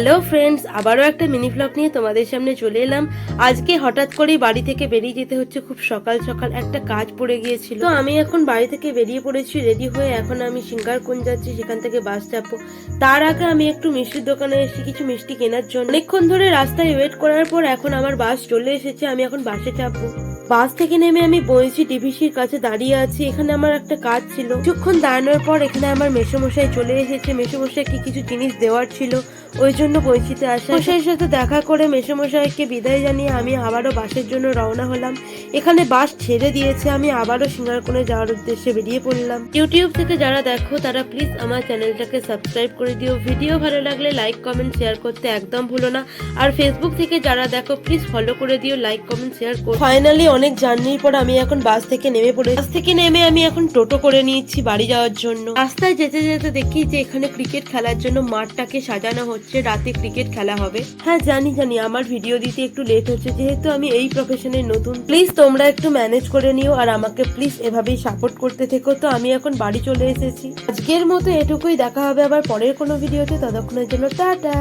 Hello friends আবারও একটা mini blog নিয়ে তোমাদের সামনে চলে এলাম। আজকে হঠাৎ করেই বাড়ি থেকে বেরিয়ে যেতে হচ্ছে। খুব সকাল সকাল একটা কাজ পড়ে গিয়েছিল। আমি এখন বাড়ি থেকে বেরিয়ে পড়েছি রেডি হয়ে এখন আমি সিঙ্গারকুঞ্জ যাচ্ছি, সেখান থেকে বাস চাপবো। তার আগে আমি একটু মিষ্টির দোকানে এসে কিছু মিষ্টি কেনার জন্য। অনেকক্ষণ ধরে রাস্তায় ওয়েট করার পর এখন আমার বাস চলে এসেছে, আমি এখন বাসে চাপবো। বাস থেকে নেমে আমি বইছি ডিভিসির কাছে দাঁড়িয়ে আছি, এখানে আমার একটা কাজ ছিল। কিছুক্ষণ দাঁড়ানোর পর এখানে আমার মেসোমশাই চলে এসেছে। মেসোমশাইকে কিছু জিনিস দেওয়ার ছিল, ওই জন্য বইচিতে আসা মশাইয়ের সাথে দেখা করে মেসোমশাইকে বিদায় জানিয়ে আমি আবারও বাসের জন্য রওনা হলাম। এখানে বাস ছেড়ে দিয়েছে, আমি আবারও সিঙ্গারকোণে যাওয়ার উদ্দেশ্যে বেরিয়ে পড়লাম। ইউটিউব থেকে যারা দেখো, তারা প্লিজ আমার চ্যানেলটাকে সাবস্ক্রাইব করে দিও। ভিডিও ভালো লাগলে লাইক কমেন্ট শেয়ার করতে একদম ভুলো না। আর ফেসবুক থেকে যারা দেখো প্লিজ ফলো করে দিও লাইক কমেন্ট শেয়ার করো ফাইনালি অনেক জার্নির পর আমি এখন বাস থেকে নেমে পড়ে বাস থেকে নেমে আমি এখন টোটো করে নিয়েছি বাড়ি যাওয়ার জন্য। রাস্তায় যেতে যেতে দেখি যে এখানে ক্রিকেট খেলার জন্য মাঠটাকে সাজানো হচ্ছে, রাতে ক্রিকেট খেলা হবে। হ্যাঁ জানি জানি, আমার ভিডিও দিতে একটু লেট হচ্ছে, যেহেতু আমি এই প্রফেশনে নতুন। প্লিজ তোমরা একটু ম্যানেজ করে নিও আর আমাকে প্লিজ এভাবেই সাপোর্ট করতে থেকো। তো আমি এখন বাড়ি চলে এসেছি। আজকের মতো এটুকুই, দেখা হবে আবার পরের কোনো ভিডিওতে ততক্ষণের জন্য টাটা।